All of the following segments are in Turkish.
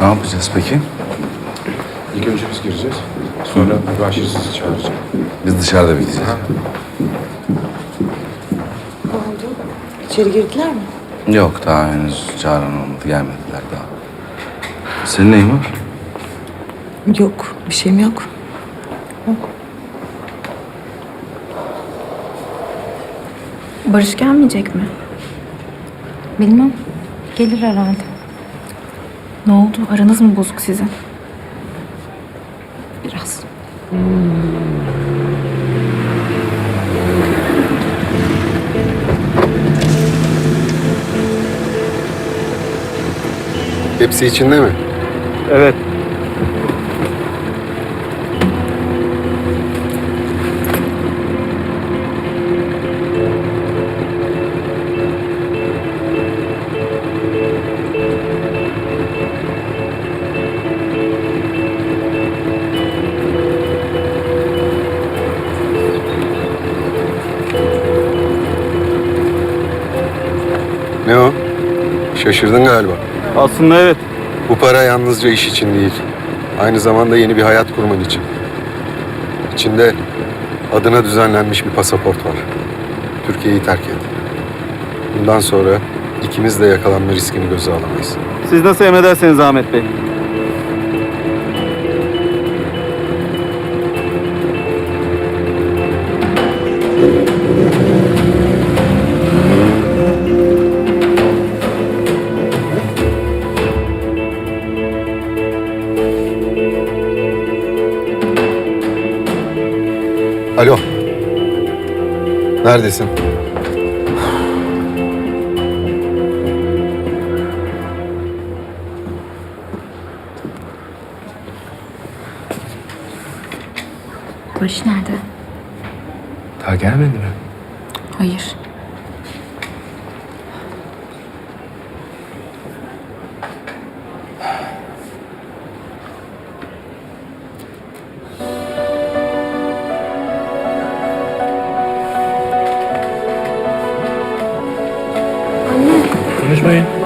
Ne yapacağız peki? İlk önce biz gireceğiz. Sonra Raşit sizi çağıracak. Biz dışarıda bekleyeceğiz. Ne oldu? İçeri girdiler mi? Yok daha henüz çağıran olmadı. Gelmediler daha. Senin neyin var? Yok, bir şeyim yok. Barış gelmeyecek mi? Bilmem. Gelir herhalde. Ne oldu? Aranız mı bozuk sizin? Biraz. Hepsi içinde mi? Evet. Ne o? Şaşırdın galiba. Aslında evet. Bu para yalnızca iş için değil. Aynı zamanda yeni bir hayat kurman için. İçinde adına düzenlenmiş bir pasaport var. Türkiye'yi terk et. Bundan sonra ikimiz de yakalanma riskini göze alamayız. Siz nasıl emrederseniz Ahmet Bey. Alo. Neredesin? Barış nerede? Daha gelmedi mi? Hayır. Konuşmayın. Biz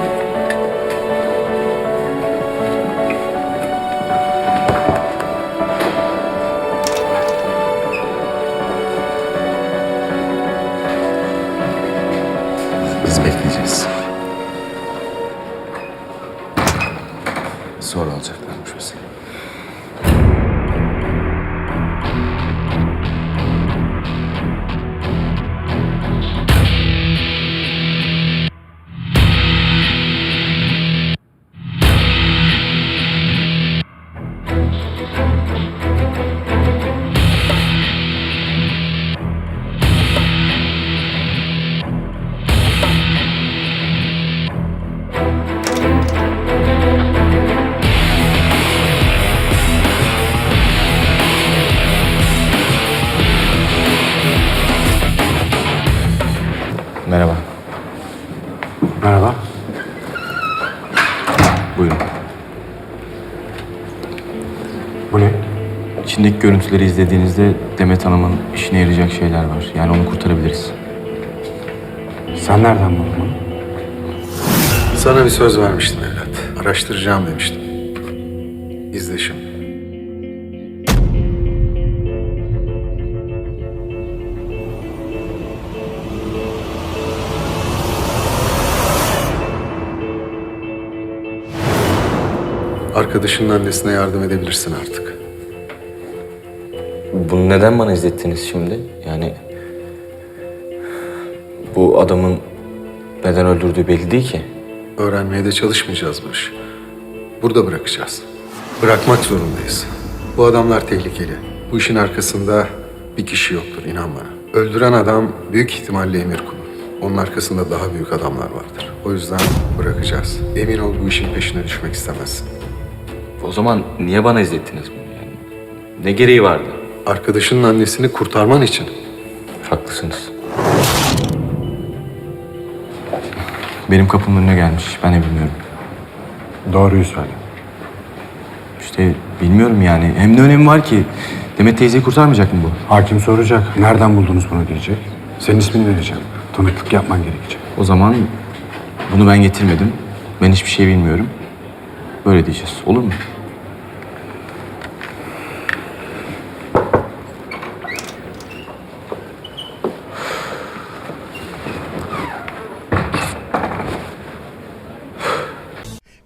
Buyurun. Bu ne? İçindeki görüntüleri izlediğinizde Demet Hanım'ın işine yarayacak şeyler var. Yani onu kurtarabiliriz. Sen nereden buldun bunu? Sana bir söz vermiştim evlat. Araştıracağım demiştim. Arkadaşının annesine yardım edebilirsin artık. Bunu neden bana izlettiniz şimdi? Yani bu adamın neden öldürdüğü belli değil ki. Öğrenmeye de çalışmayacağız bu işi. Burada bırakacağız. Bırakmak zorundayız. Bu adamlar tehlikeli. Bu işin arkasında bir kişi yoktur inan bana. Öldüren adam büyük ihtimalle emir kulu. Onun arkasında daha büyük adamlar vardır. O yüzden bırakacağız. Emin ol bu işin peşine düşmek istemezsin. O zaman niye bana izlettiniz bunu yani? Ne gereği vardı? Arkadaşının annesini kurtarman için. Haklısınız. Benim kapımın önüne gelmiş. Ben de bilmiyorum. Doğruyu söyle. İşte bilmiyorum yani. Hem ne önemi var ki? Demet teyzeyi kurtarmayacak mı bu? Hakim soracak. Nereden buldunuz bunu diyecek. Senin ismini vereceğim. Tanıklık yapman gerekecek. O zaman bunu ben getirmedim. Ben hiçbir şey bilmiyorum. Böyle diyeceğiz. Olur mu?